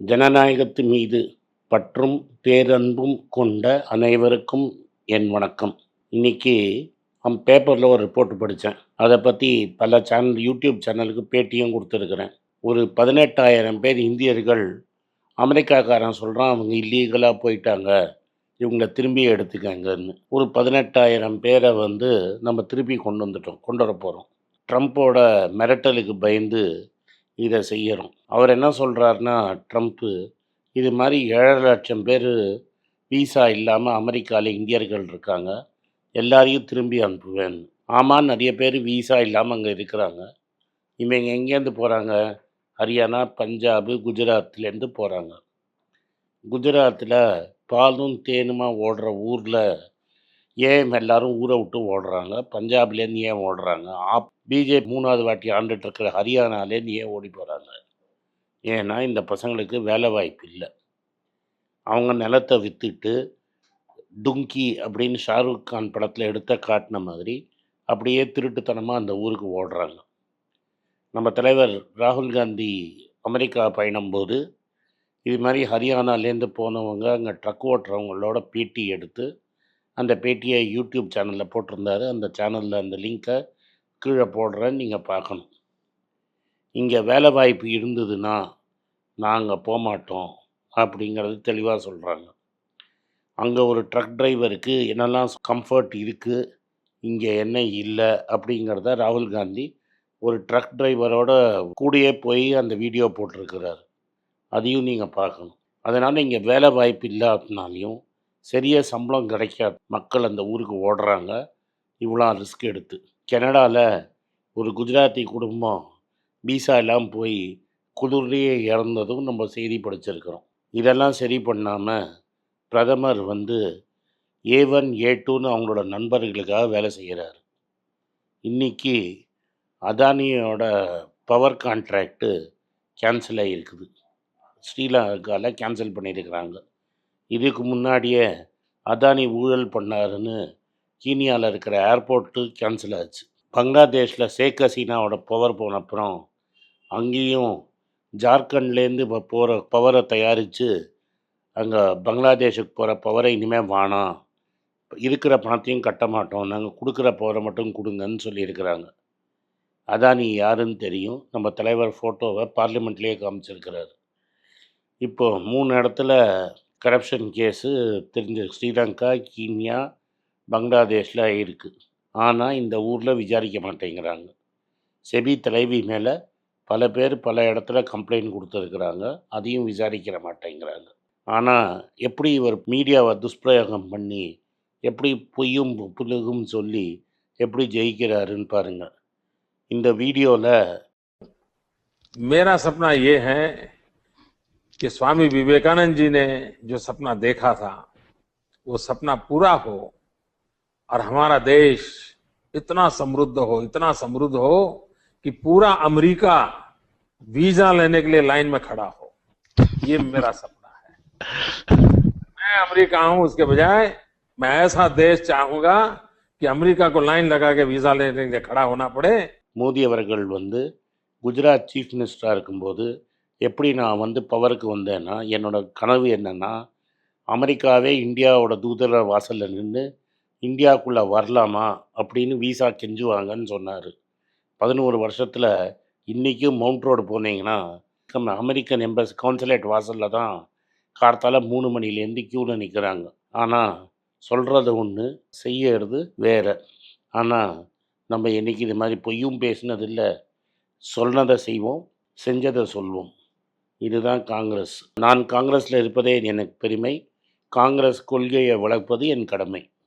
ஜனநாயகத்து மீது பற்றும் பேரன்பும் கொண்ட அனைவருக்கும் என் வணக்கம். இன்னைக்கு அம் பேப்பரில் ஒரு ரிப்போர்ட் படித்தேன் அதை பற்றி பல சேனல் யூடியூப் சேனலுக்கு பேட்டியும் கொடுத்துருக்குறேன். ஒரு பதினெட்டாயிரம் பேர் இந்தியர்கள் அமெரிக்காக்காரன் சொல்கிறான் அவங்க இல்லீகலாக போயிட்டாங்க. இவங்களை திரும்பி எடுத்துக்கங்கன்னு. ஒரு பதினெட்டாயிரம் பேரை வந்து நம்ம திருப்பி கொண்டு வந்துட்டோம் கொண்டு வர போகிறோம் ட்ரம்ப்போட மிரட்டலுக்கு பயந்து இதை செய்யறோம். அவர் என்ன சொல்கிறாருன்னா ட்ரம்ப்பு இது மாதிரி ஏழரை லட்சம் பேர் விசா இல்லாமல் அமெரிக்காவில் இந்தியர்கள் இருக்காங்க. எல்லாரையும் திரும்பி அனுப்புவேன். ஆமாம் நிறைய பேர் விசா இல்லாமல் அங்கே இருக்கிறாங்க. இவங்க எங்கேருந்து போகிறாங்க ஹரியானா பஞ்சாபு குஜராத்லேருந்து போகிறாங்க குஜராத்தில் பாலும் தேனுமா ஓடுற ஊரில் ஏன் எல்லாரும் ஊரை விட்டு ஓடுறாங்க? பஞ்சாப்லேருந்து ஏன் ஓடுறாங்க? ஆப் பிஜேபி மூணாவது வாட்டி ஆண்டுட்டு இருக்கிற ஹரியானாலேருந்து ஏன் ஓடி போகிறாங்க ஏன்னா இந்த பசங்களுக்கு வேலை வாய்ப்பு இல்லை. அவங்க நிலத்தை விற்றுட்டு டுங்கி அப்படின்னு ஷாருக் கான் படத்தில் எடுத்த காட்டின மாதிரி அப்படியே திருட்டுத்தனமாக அந்த ஊருக்கு ஓடுறாங்க. நம்ம தலைவர் ராகுல் காந்தி அமெரிக்கா பயணம் போது இது மாதிரி ஹரியானாலேருந்து போனவங்க அங்கே ட்ரக் ஓட்டுறவங்களோட பேட்டி எடுத்து அந்த பேட்டியை யூடியூப் சேனலில் போட்டிருந்தாரு. அந்த சேனலில் அந்த லிங்க்கை கீழே போடுறேன் நீங்கள் பார்க்கணும். இங்கே வேலை வாய்ப்பு இருந்ததுன்னா நாங்கள் போகமாட்டோம் அப்படிங்கிறது தெளிவாக சொல்கிறாங்க அங்கே ஒரு ட்ரக் டிரைவருக்கு என்னெல்லாம் கம்ஃபர்ட் இருக்குது இங்கே என்ன இல்லை அப்படிங்கிறத ராகுல் காந்தி ஒரு ட்ரக் டிரைவரோட கூடயே போய் அந்த வீடியோ போட்டிருக்கிறார். அதையும் நீங்கள் பார்க்கணும். அதனால் இங்கே வேலை வாய்ப்பு இல்லாதனாலையும் சரியாக சம்பளம் கிடைக்காது. மக்கள் அந்த ஊருக்கு ஓடுறாங்க. இவ்வளோ ரிஸ்க் எடுத்து. கனடாவில் ஒரு குஜராத்தி குடும்பம் வீசா எல்லாம் போய் குளிர்லேயே இறந்ததும் நம்ம செய்தி படிச்சிருக்கிறோம். இதெல்லாம் சரி பண்ணாமல் பிரதமர் வந்து ஏ ஒன் ஏ டூன்னு அவங்களோட நண்பர்களுக்காக வேலை செய்கிறார். இன்னைக்கு அதானியோட பவர் கான்ட்ராக்டு கேன்சல் ஆகியிருக்குது. ஸ்ரீலங்காவில் கேன்சல் பண்ணியிருக்கிறாங்க. இதுக்கு முன்னாடியே அதானி ஊழல் பண்ணாருன்னு கீனியாவில் இருக்கிற ஏர்போர்ட்டு கேன்சல் ஆச்சு. பங்களாதேஷில் ஷேக் ஹசீனாவோட பவர் போன அப்புறம் அங்கேயும் ஜார்க்கண்ட்லேருந்து இப்போ போகிற பவரை தயாரித்து அங்கே பங்களாதேஷுக்கு போகிற பவரை இனிமேல் வேணாம் இருக்கிற பணத்தையும் கட்ட மாட்டோம். நாங்கள் கொடுக்குற பவரை மட்டும் கொடுங்கன்னு சொல்லியிருக்கிறாங்க. அதானி யாருன்னு தெரியும். நம்ம தலைவர் ஃபோட்டோவை பார்லிமெண்ட்லேயே காமிச்சிருக்கிறாரு. இப்போது மூணு இடத்துல கரப்ஷன் கேஸு தெரிஞ்ச ஸ்ரீலங்கா கீன்யா பங்களாதேஷில் இருக்குது ஆனால் இந்த ஊரில் விசாரிக்க மாட்டேங்கிறாங்க. செபி தலைவி மேலே பல பேர் பல இடத்துல கம்ப்ளைண்ட் கொடுத்துருக்குறாங்க. அதையும் விசாரிக்கிற மாட்டேங்கிறாங்க. ஆனால் எப்படி இவர் மீடியாவை துஷ்பிரயோகம் பண்ணி எப்படி பொய்யும் புலுகும் சொல்லி எப்படி ஜெயிக்கிறாருன்னு பாருங்கள் இந்த வீடியோவில் மேரா சப்னா ஏ ஹே कि स्वामी विवेकानंद जी ने जो सपना देखा था वो सपना पूरा हो और हमारा देश इतना समृद्ध हो इतना समृद्ध हो कि पूरा अमेरिका वीजा लेने के लिए लाइन में खड़ा हो ये मेरा सपना है मैं अमेरिका हूं उसके बजाय मैं ऐसा देश चाहूंगा कि अमेरिका को लाइन लगा के वीजा लेने के लिए खड़ा होना पड़े மோடி அவர்கள் வந்து குஜராத் சீஃப் மினிஸ்டராக இருக்கும்போது எப்படி நான் வந்து பவருக்கு வந்தேன்னா என்னோடய கனவு என்னென்னா அமெரிக்காவே இந்தியாவோட தூதர வாசலில் நின்று இந்தியாவுக்குள்ளே வரலாமா? அப்படின்னு விசா கெஞ்சுவாங்கன்னு சொன்னார். பதினோரு வருஷத்தில் இன்றைக்கும் மவுண்ட் ரோடு போனீங்கன்னா நம்ம அமெரிக்கன் எம்பஸ் கவுன்சிலேட் வாசலில் தான் கார்த்தால மூணு மணிலேருந்து க்யூவில் நிற்கிறாங்க ஆனால் சொல்கிறது ஒன்று செய்யறது வேற. ஆனால் நம்ம என்னைக்கு இது மாதிரி பொய்யும் பேசினதில்லை. சொன்னதை செய்வோம் செஞ்சதை சொல்வோம். இதுதான் காங்கிரஸ். நான் காங்கிரஸில் இருப்பதே எனக்கு பெருமை. காங்கிரஸ் கொள்கையை வளர்ப்பது என் கடமை.